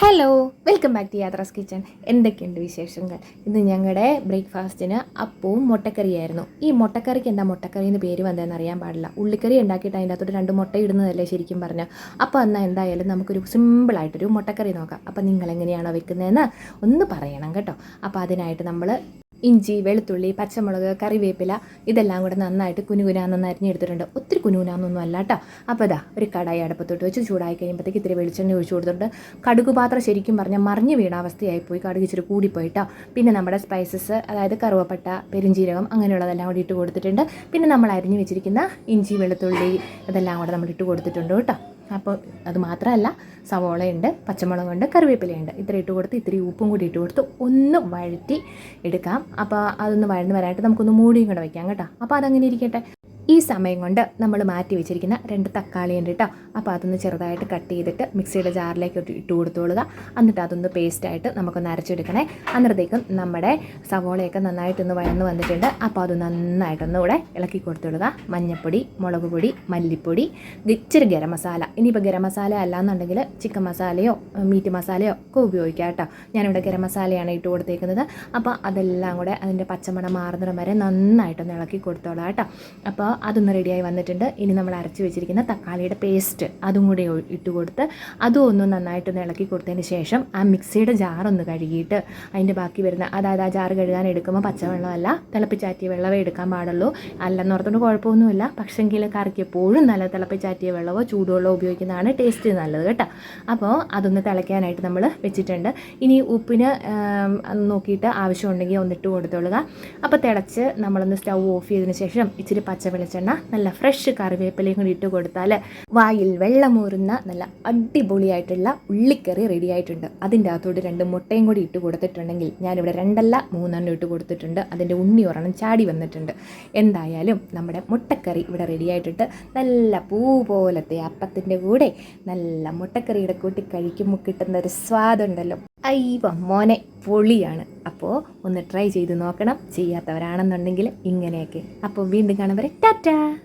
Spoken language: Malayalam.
Hello welcome back to Yatra's kitchen എന്തൊക്കെയുണ്ട് വിശേഷങ്ങൾ? ഇന്ന് ഞങ്ങളുടെ ബ്രേക്ക്ഫാസ്റ്റിന് അപ്പവും മുട്ടക്കറിയായിരുന്നു. ഈ മുട്ടക്കറിക്ക് എന്താ മുട്ടക്കറി എന്ന് പേര് വന്നതെന്ന് അറിയാൻ പാടില്ല. ഉള്ളിക്കറി ഉണ്ടാക്കിയിട്ട് അതിന്റെ അകത്തോട്ട് രണ്ട് മുട്ട ഇടുന്നതല്ലേ ശരിക്കും പറഞ്ഞാൽ അപ്പോൾ എന്നാൽ എന്തായാലും നമുക്കൊരു സിമ്പിളായിട്ടൊരു മുട്ടക്കറി നോക്കാം. അപ്പോൾ നിങ്ങൾ എങ്ങനെയാണോ വെക്കുന്നതെന്ന് ഒന്ന് പറയണം കേട്ടോ. അപ്പോൾ അതിനായിട്ട് നമ്മൾ ഇഞ്ചി വെളുത്തുള്ളി പച്ചമുളക് കറിവേപ്പില ഇതെല്ലാം കൂടെ നന്നായിട്ട് കുനുകുനാന്നൊന്ന് അരിഞ്ഞെടുത്തിട്ടുണ്ട്. ഒത്തിരി കുനുകുനാന്നൊന്നും അല്ല കേട്ടോ അപ്പോൾ ഇതാ ഒരു കടായി അടുപ്പത്തോട്ട് വെച്ച് ചൂടായി കഴിയുമ്പോഴത്തേക്ക് ഇത്തിരി വെളിച്ചെണ്ണ ഒഴിച്ചു കൊടുത്തിട്ടുണ്ട്. കടുക് പാത്രം ശരിക്കും പറഞ്ഞാൽ മറിഞ്ഞു വീണ അവസ്ഥയായി പോയി. കടുക് ഇച്ചിരി കൂടിപ്പോയിട്ടോ പിന്നെ നമ്മുടെ സ്പൈസസ് അതായത് കറുവപ്പട്ട പെരിഞ്ചീരകം അങ്ങനെയുള്ളതെല്ലാം കൂടി ഇട്ട് കൊടുത്തിട്ടുണ്ട്. പിന്നെ നമ്മൾ അരിഞ്ഞു വെച്ചിരിക്കുന്ന ഇഞ്ചി വെളുത്തുള്ളി ഇതെല്ലാം കൂടെ നമ്മൾ ഇട്ട് കൊടുത്തിട്ടുണ്ട് കേട്ടോ. അപ്പോൾ അത് മാത്രമല്ല സവോളയുണ്ട് പച്ചമുളകുണ്ട് കറിവേപ്പിലയുണ്ട്. ഇത്ര ഇട്ട് കൊടുത്ത് ഇത്തിരി ഉപ്പും കൂടി ഇട്ട് കൊടുത്ത് ഒന്ന് വഴറ്റി എടുക്കാം. അപ്പോൾ അതൊന്ന് വഴന്ന് വരാനായിട്ട് നമുക്കൊന്ന് മൂടിയും കൂടെ വയ്ക്കാം കേട്ടോ. അപ്പോൾ അതങ്ങനെ ഇരിക്കട്ടെ. ഈ സമയം കൊണ്ട് നമ്മൾ മാറ്റി വെച്ചിരിക്കുന്ന രണ്ട് തക്കാളി ഉണ്ട് കേട്ടോ അപ്പോൾ അതൊന്ന് ചെറുതായിട്ട് കട്ട് ചെയ്തിട്ട് മിക്സിയുടെ ജാറിലേക്ക് ഇട്ട് കൊടുത്തോളുക. എന്നിട്ട് അതൊന്ന് പേസ്റ്റായിട്ട് നമുക്കൊന്ന് അരച്ചെടുക്കണേ. അന്നേരത്തേക്കും നമ്മുടെ സവോളയൊക്കെ നന്നായിട്ടൊന്ന് വഴന്ന് വന്നിട്ടുണ്ട്. അപ്പോൾ അത് നന്നായിട്ടൊന്ന് ഇവിടെ ഇളക്കി കൊടുത്തോളുക. മഞ്ഞൾപ്പൊടി മുളക് പൊടി മല്ലിപ്പൊടി ഇച്ചിരി ഗരം മസാല. ഇനിയിപ്പോൾ ഗരം മസാല അല്ലാന്നുണ്ടെങ്കിൽ ചിക്കൻ മസാലയോ മീറ്റ് മസാലയോ ഒക്കെ ഉപയോഗിക്കാം കേട്ടോ. ഞാനിവിടെ ഗരം മസാലയാണ് ഇട്ട് കൊടുത്തേക്കുന്നത്. അപ്പോൾ അതെല്ലാം കൂടെ അതിന്റെ പച്ചമണം മാറുന്നിടം വരെ നന്നായിട്ടൊന്ന് ഇളക്കി കൊടുത്തോളാം കേട്ടോ. അപ്പോൾ അതൊന്ന് റെഡിയായി വന്നിട്ടുണ്ട്. ഇനി നമ്മൾ അരച്ച് വെച്ചിരിക്കുന്ന തക്കാളിയുടെ പേസ്റ്റ് അതും കൂടി ഇട്ട് കൊടുത്ത് അതും ഒന്ന് നന്നായിട്ടൊന്ന് ഇളക്കി കൊടുത്തതിന് ശേഷം ആ മിക്സിയുടെ ജാറൊന്ന് കഴുകിയിട്ട് അതിന്റെ ബാക്കി വരുന്ന അതായത് ആ ജാറ് കഴുകാൻ എടുക്കുമ്പോൾ പച്ചവെള്ളമല്ല തിളപ്പിച്ചാറ്റിയ വെള്ളമേ എടുക്കാൻ പാടുള്ളൂ. അല്ലെന്ന് ഓർത്തുകൊണ്ട് കുഴപ്പമൊന്നുമില്ല. പക്ഷെങ്കിൽ കറിക്ക് എപ്പോഴും നല്ല തിളപ്പിച്ചാറ്റിയ വെള്ളമോ ചൂടുവെള്ളമോ ഉപയോഗിക്കുന്നതാണ് ടേസ്റ്റ് നല്ലത് കേട്ടോ. അപ്പോൾ അതൊന്ന് തിളയ്ക്കാനായിട്ട് നമ്മൾ വെച്ചിട്ടുണ്ട്. ഇനി ഉപ്പിന് നോക്കിയിട്ട് ആവശ്യമുണ്ടെങ്കിൽ ഒന്നിട്ട് കൊടുത്തോളുക. അപ്പോൾ തിളച്ച് നമ്മളൊന്ന് സ്റ്റൗ ഓഫ് ചെയ്തതിന് ശേഷം ഇച്ചിരി പച്ച വെളിച്ചെണ്ണ നല്ല ഫ്രഷ് കറിവേപ്പിലയും കൂടി ഇട്ട് കൊടുത്താൽ വായിൽ വെള്ളമൂറുന്ന നല്ല അടിപൊളിയായിട്ടുള്ള ഉള്ളിക്കറി റെഡി ആയിട്ടുണ്ട്. അതിന്റെ അകത്തോട്ട് രണ്ട് മുട്ടയും കൂടി ഇട്ട് കൊടുത്തിട്ടുണ്ടെങ്കിൽ ഞാനിവിടെ രണ്ടല്ല മൂന്നെണ്ണം ഇട്ട് കൊടുത്തിട്ടുണ്ട്. അതിന്റെ ഉണ്ണി ഒരെണ്ണം ചാടി വന്നിട്ടുണ്ട്. എന്തായാലും നമ്മുടെ മുട്ടക്കറി ഇവിടെ റെഡി ആയിട്ടുണ്ട്. നല്ല പൂ പോലത്തെ അപ്പത്തിന്റെ കൂടെ നല്ല മുട്ടക്കറിയുടെ കൂട്ടി കഴിക്കുമ്പോൾ കിട്ടുന്ന ഒരു സ്വാദുണ്ടല്ലോ അയ്യ മോനെ പൊളിയാണ്. അപ്പോൾ ഒന്ന് ട്രൈ ചെയ്ത് നോക്കണം. ചെയ്യാത്തവരാണെന്നുണ്ടെങ്കിൽ ഇങ്ങനെയൊക്കെ. അപ്പോൾ വീണ്ടും കാണുമ്പോൾ ടാറ്റാ!